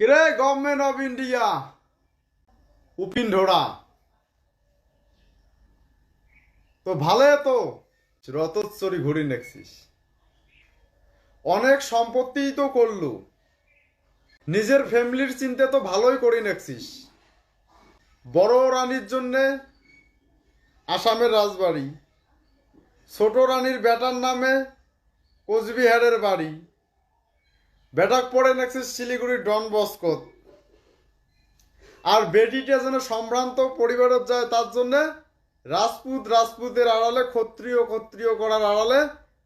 কিরে government of India উপিন ঢোড়া। তো ভালো তো? রতচ্চরি ঘুরি নেকছিস অনেক সম্পত্তিই তো করলু। নিজের ফ্যামিলির চিন্তা তো ভালোই করে নেকছিস বড় রানীর জন্যে আসামের রাজবাড়ি। ছোট রানীর বেটার নামে কোচবিহারের বাড়ি। বেটাক পড়ে নেক্সিস শিলিগুড়ি ডন বস্কত আর বেটিটা যেন সম্ভ্রান্ত পরিবারের যায়, তার জন্যে রাজপুত রাজপুতের আড়ালে, ক্ষত্রিয় ক্ষত্রিয় করার আড়ালে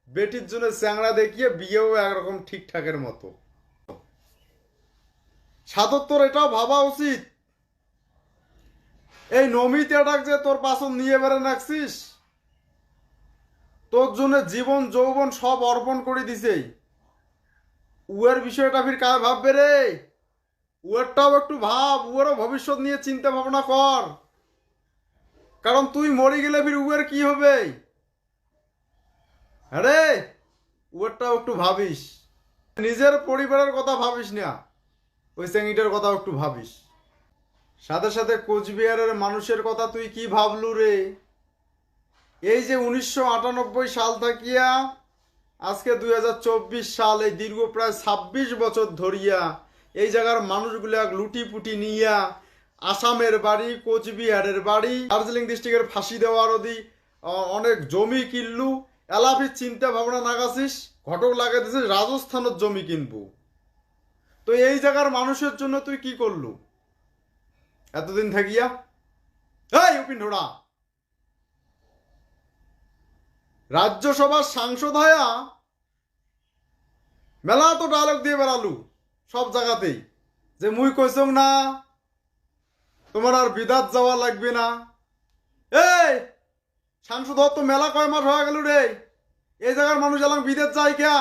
বেটির জন্য চ্যাংড়া দেখিয়ে বিয়েও একরকম ঠিকঠাকের মতো। সাতত্তর এটাও ভাবা উচিত। এই নমিতাটাক যে তোর পাশন নিয়ে বেড়ে রাখছিস তোর জন্য জীবন, যৌবন সব অর্পণ করে দিছেই। উয়ের বিষয়টা ফির কায় ভাববে রে? উয়েরটাও একটু ভাব, উয়েরও ভবিষ্যৎ নিয়ে চিন্তা ভাবনা কর। কারণ তুই মরে গেলে ফির উয়ের কি হবে? হ্যাঁ রে? উয়েরটাও একটু ভাবিস। নিজের পরিবারের কথা ভাবিস না, ওই স্যাঙ্গিটার কথা একটু ভাবিস। সাথে সাথে কোচবিহারের মানুষের কথা তুই কি ভাবলু রে? এই যে উনিশশো আটানব্বই সাল থাকিয়া আজকে দুই হাজার চব্বিশ সাল এই দীর্ঘ প্রায় ছাব্বিশ বছর ধরিয়া এই জায়গার মানুষগুলা লুটি পুটি নিয়া আসামের বাড়ি, কোচবিহারের বাড়ি, দার্জিলিং ডিস্ট্রিক্টের ফাঁসি দেওয়ার অধি অনেক জমি কিনলু। এলাফির চিন্তা ভাবনা নাগাছিস ঘটক লাগাই দিছিস রাজস্থানের জমি কিনবো। তো এই জায়গার মানুষের জন্য তুই কি করলু? এতদিন থাকিয়া? এই উপিন ঢোড়া! রাজ্যসভার সাংসদ হয়া মেলা তো ডায়লগ দিয়ে বেড়ালু, সব জায়গাতেই। যে মুই কইসং না, তোমার আর বিদাত যাওয়া লাগবে না। এই, সাংসদ তো মেলা কয় মাস হয়ে গেল রে। এই জায়গার মানুষ এলাম বিদেশ যায় কেয়া?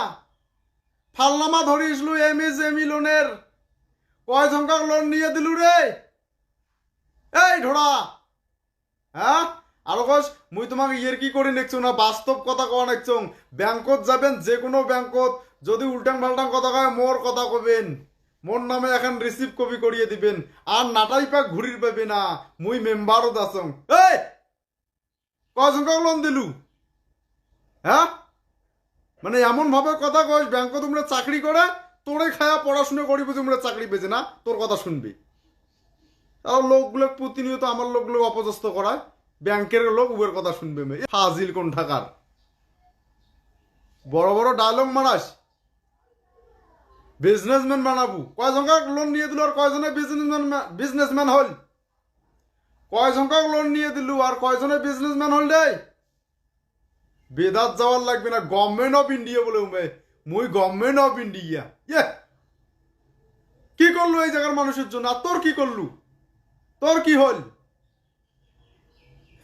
ফালনামা ধরিসলু, এম এস, এম লোনের। কয় সংখ্যক লোন নিয়ে দিলু রে? এই, ঢোড়া। হ্যাঁ? আর কস, মুই তোমাকে ইয়ের কি করে নেকছো না? বাস্তব কথা কওয়া নেকছো ব্যাংকত যাবেন যে কোনো ব্যাংকত। যদি উল্টাং পাল্টাং কথা কয়, মোর কথা কবেন। মোর নামে এখন রিসিভ কপি করিয়ে দিবেন। আর নাটাই পাক ঘুরির পাবে না। মুই মেম্বারও দাসং এই! কয় সংখ্যক লোন দিলু? হ্যাঁ? মানে এমন ভাবে কথা কইস ব্যাংক তোমরা চাকরি করে, তোরে খায়া পড়াশুনো করিব তোমরা চাকরি পেয়েছে না? তোর কথা শুনবি। তাও লোকগুলো প্রতিনিয়ত আমার লোকগুলো অপদস্থ করায়। ব্যাংকের লোক উবের কথা শুনবে মে। ফাজিল কোন ঠাকার বড় বড় ডায়লগ মারাস। বিজনেসম্যান বানাবো। কয় লোন নিয়ে দিল আর কয়জনে বিজনেসম্যান বিজনেসম্যান হল? কয় লোন নিয়ে দিলু আর কয়জনে বিজনেসম্যান হল রে? বেদাত যাওয়ার লাগবে না। গভর্নমেন্ট অফ ইন্ডিয়া বলে উমে মুই গভর্নমেন্ট অফ ইন্ডিয়া ইয়ে! কি করলু এই জায়গার মানুষের জন্য? আর তোর কি করলু? তোর কি হল?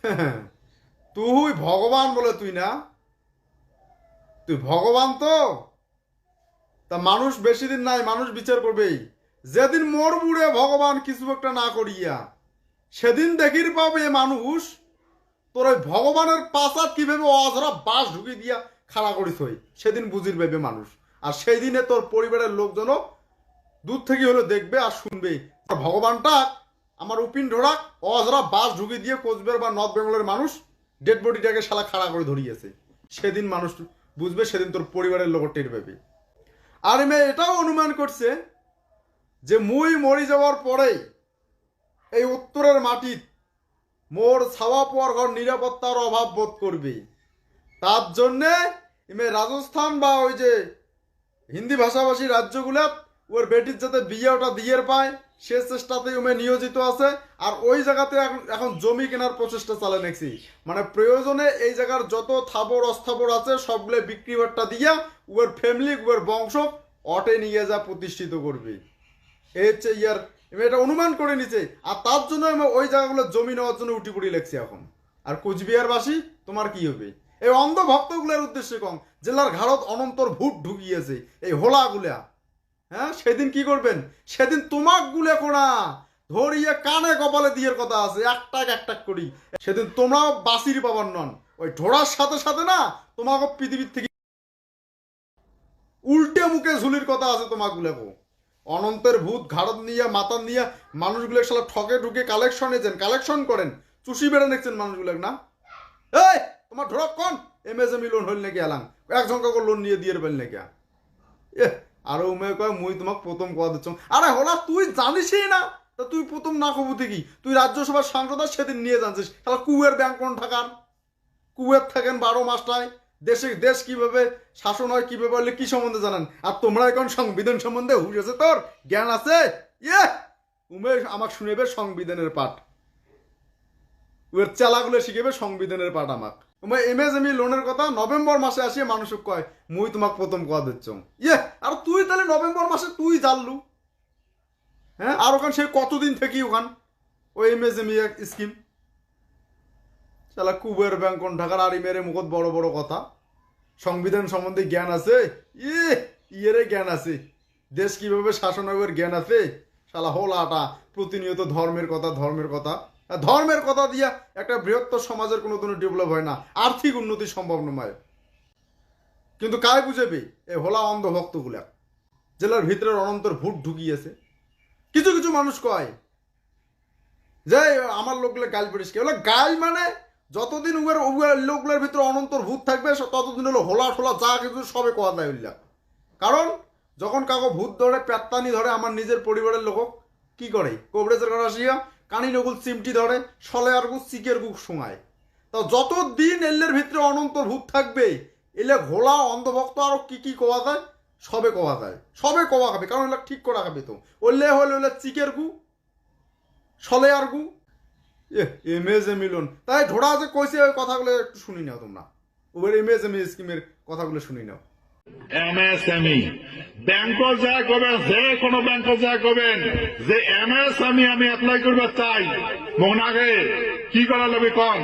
তুই ভগবান বলে তুই না। তুই ভগবান তো। তা মানুষ বেশি দিন নাই, মানুষ বিচার করবেই। যেদিন মোর বুড়ে ভগবান, কিছু একটা না করিয়া। সেদিন দেখির পাবে মানুষ। তোর ওই ভগবানের পাশাত কীভাবে অজরা বাস ঢুকিয়ে দিয়া খাড়া করিস হই সেদিন বুঝির পাবে মানুষ। আর সেই দিনে তোর পরিবারের লোকজনও দূর থেকে হলে দেখবে আর শুনবে। ভগবানটা আমার উপিন ঢোড়াক অজরা বাস ঢুকিয়ে দিয়ে কোচবিহার বা নর্থ বেঙ্গলের মানুষ ডেড বডিটাকে শালা খাড়া করে ধরিয়েছে। সেদিন মানুষ বুঝবে, সেদিন তোর পরিবারের লোক টের পাবে। আর মেয়ে এটাও অনুমান করছে যে মুই মরি যাওয়ার পরেই এই উত্তরের মাটিত মোর ছাওয়া পোয়ার ঘর নিরাপত্তার অভাব বোধ করবে। তার জন্যে ইমে রাজস্থান বা ওই যে হিন্দি ভাষাভাষী রাজ্যগুলাত ওর বেটির যাতে বিয়ে ওটা দিয়ে পায়, সে চেষ্টাতে উমে নিয়োজিত আছে। আর ওই জায়গাতে এখন এখন জমি কেনার প্রচেষ্টা চালে নেছি মানে প্রয়োজনে এই জায়গার যত থাবর, অস্থাবর আছে, সবগুলো বিক্রি বাট্টা দিয়া ওর ফ্যামিলি ওর বংশ অটে নিয়ে যা প্রতিষ্ঠিত করবে। এই হচ্ছে ইয়ার এটা অনুমান করে নিছে। আর তার জন্য আমি ওই জায়গাগুলো জমি নেওয়ার জন্য উঠি পড়ি লেগছি এখন। আর কোচবিহারবাসী, তোমার কি হবে? এই অন্ধ ভক্তগুলোর উদ্দেশ্যে কম, জেলার ঘাড়ত অনন্তর ভূত ঢুকিয়েছে, এই হোলাগুলা। হ্যাঁ সেদিন কি করবেন? সেদিন তোমাক গুলে কোনা ধরিয়ে কানে কপালে দিয়ে কথা আছে একটাক একটাক করি। সেদিন তোমরাও বাসির পাবার নন। ওই ঢোড়ার সাথে সাথে না, তোমাকে পৃথিবীর থেকে উল্টে মুখে ঝুলির কথা আছে, তোমাক গুলেকো অনন্তের ভূত ঘাড়ত নিয়ে মাথা নিয়ে মানুষগুলো সালা ঠকে ঢুকে কালেকশন এছেন কালেকশন করেন। চুষি বেড়ে নিচ্ছেন মানুষগুলো না? এই, তোমার ঢোক কোন? এমএসএমই লোন হইল নাকি এলাম একজনকে লোন নিয়ে দিয়ে বেল নাকি? এ আরও উমে কয়, মুই তোমাক প্রথম কোয়া দিচ্ছ। আরে হলা, তুই জানিসই না। তা তুই প্রথম না কবু কি তুই রাজ্যসভার সাংসদ আর সেদিন নিয়ে জানছিস। তাহলে কুয়ের ব্যাংক কোন ঢাকার? কুয়ের থাকেন বারো মাসটায় দেশে, দেশ কীভাবে শাসন হয়, কীভাবে হলে কি সম্বন্ধে জানান? আর তোমরা এখন সংবিধান সম্বন্ধে হুশ আছে তোর? জ্ঞান আছে? ইয়ে! উমেশ, আমাক শুনেবে সংবিধানের পাঠ। উয়ের চালাগুলো শিখেবে সংবিধানের পাঠ আমাক। তোমার এমএসএমই লোনের কথা নভেম্বর মাসে আসিয়ে মানুষক কয়, মুই তোমাক প্রথম কোয়া দিচ্ছ ইয়ে আর তুই তাহলে নভেম্বর মাসে তুই জানলু। হ্যাঁ আর ওখান সে কতদিন থেকে ওখান? ওই এমএসএমই স্কিম শালা কুবের ব্যাংক ঢাকার আড়ি মেরে মুখত বড় বড় কথা। সংবিধান সম্বন্ধে জ্ঞান আছে? ইয়ে ইয়েরে জ্ঞান আছে। দেশ কীভাবে শাসন হবে জ্ঞান আছে? শালা হোলাটা প্রতিনিয়ত ধর্মের কথা ধর্মের কথা। ধর্মের কথা দিয়া একটা বৃহত্তর সমাজের কোনো কোনো ডেভেলপ হয় না। আর্থিক উন্নতি সম্ভব নয়। কিন্তু কায় বুঝেবে? এ হোলা অন্ধভক্তগুলা জেলার ভিতরে অনন্তর ভূত ঢুকিয়েছে। কিছু কিছু মানুষ কয়, যে আমার লোকগুলো গাল পরিষ্কার হলো গাল মানে যতদিন উবের উবের লোকগুলোর ভিতরে অনন্তর ভূত থাকবে ততদিন হলো হোলা ঠোলা যা কিছু সবে কোয়া দেয় উল্লা। কারণ যখন কাকো ভূত ধরে, প্যাত্তানি ধরে, আমার নিজের পরিবারের লোক কি করে? কবরেজের ঘর আসিয়া কানি নগুল চিমটি ধরে সলে আর গু চিকের গুক শোঙায় তা যত দিন এল্লের ভিতরে অনন্ত ভূত থাকবে, এলে ঘোলা অন্ধভক্ত আরও কি কি কোয়া যায়? সবে কোয়া যায়। সবে কোয়া খাবে, কারণ এগুলো ঠিক করা খাবে তো। ওলে হলে ওলে চিকের গু সলে আর গু। এমএজ মিলন। তাই ঢোড়া যে কইছে ওই কথাগুলো একটু শুনি নাও তোমরা। ওদের এমএজ এম স্কিমের কথাগুলো শুনি নাও। এমএসএমই ব্যাংক যা করবেন যে কোনো ব্যাংক যা করবেন যে এমএসএমই আমি অ্যাপ্লাই করবে চাই। আগে কি করা লাগবে কম?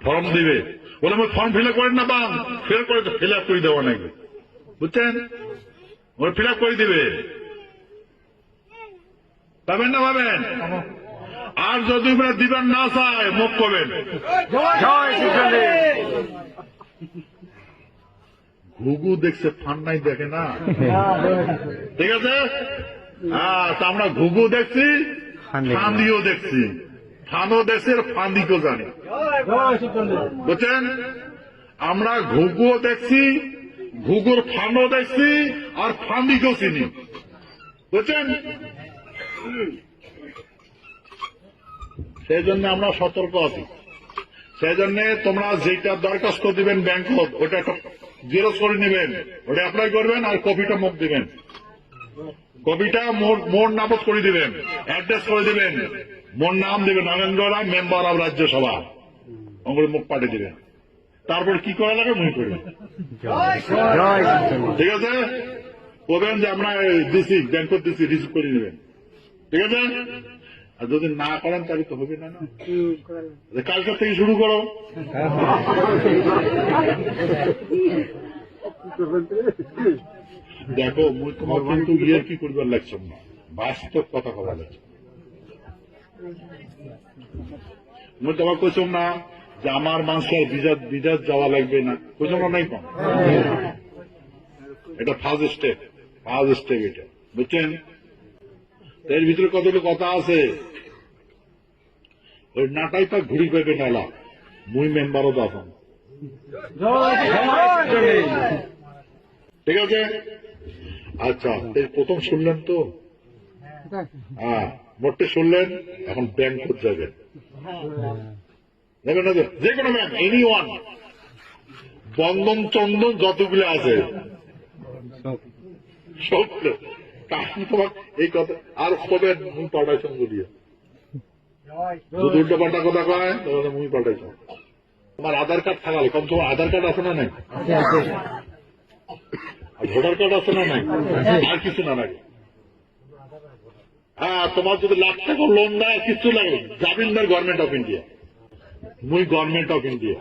ফর্ম দিবে। বলে আমি ফর্ম ফিল করেন না পান ফিল করে ফিল আপ করে দেবো নাকি? বুঝছেন ওরা ফিল আপ করে দিবে। পাবেন না পাবেন? আর যদি দিবেন না চায় মুখ করবেন ঘুঘু দেখছে ফান নাই দেখে না? ঠিক আছে? হ্যাঁ তা আমরা ঘুঘু দেখছি ফান্দিও দেখছি। ফানও দেখছি আর ফান্দিকেও জানি। বুঝছেন? আমরা ঘুঘুও দেখছি ঘুঘুর ফানও দেখছি আর ফান্দিকেও চিনি। বুঝছেন? সেই জন্য আমরা সতর্ক আছি। সেই জন্য তোমরা যেটা দরখাস্ত দিবেন ব্যাংক ওটা জেরক্স করে নেবেন। ওটা অ্যাপ্লাই করবেন আর কপিটা মুখ দিবেন। কপিটা মোর নামত করে দিবেন। অ্যাড্রেস করে দিবেন। মোর নাম দিবেন নরেন্দ্র রায় মেম্বার অব রাজ্যসভা। ওগুলো মুখ পাঠিয়ে দিবেন। তারপর কি করা লাগে মুই করবেন ঠিক আছে? বলবেন যে আমরা দিছি ব্যাংকত দিছি রিসিভ করে নেবেন। ঠিক আছে? আর যদি না করেন তাহলে তো হবে না না? কালকে থেকে শুরু করো। দেখো তোমার কিন্তু ইয়ের কি করবার লাগছে না। বাস্তব কথা করা লাগছে। মুই তোমার কইছম না যে আমার মানুষের বিজাত বিজাত যাওয়া লাগবে না। কইছম না নাই কম? এটা ফার্স্ট স্টেপ ফার্স্ট স্টেপ এটা। বুঝছেন? এর ভিতরে কতগুলো কথা আছে? ওই নাটাই তা ঘুরি পেবে নালা মুই মেম্বারও দাফন। ঠিক আছে? আচ্ছা এই প্রথম শুনলেন তো? হ্যাঁ মোটে শুনলেন, এখন ব্যাংক যাবেন। যাবেন না যে? কোনো ব্যাংক এনি ওয়ান বন্ধন চন্দন যতগুলো আছে। সব। কাকি তোমার এই কথা, আর কবে মুই বলিয়া। পাল্টা কথা কয় মুই তোমার আধার কার্ড থাকালে কম তোমার আধার কার্ড আছে না নাই? ভোটার কার্ড আছে না নাই? আর কিছু না লাগে। হ্যাঁ তোমার যদি লাখ টাকা লোন দেয় কিছু লাগে। জামিনদার গভর্নমেন্ট অফ ইন্ডিয়া মুই গভর্নমেন্ট অফ ইন্ডিয়া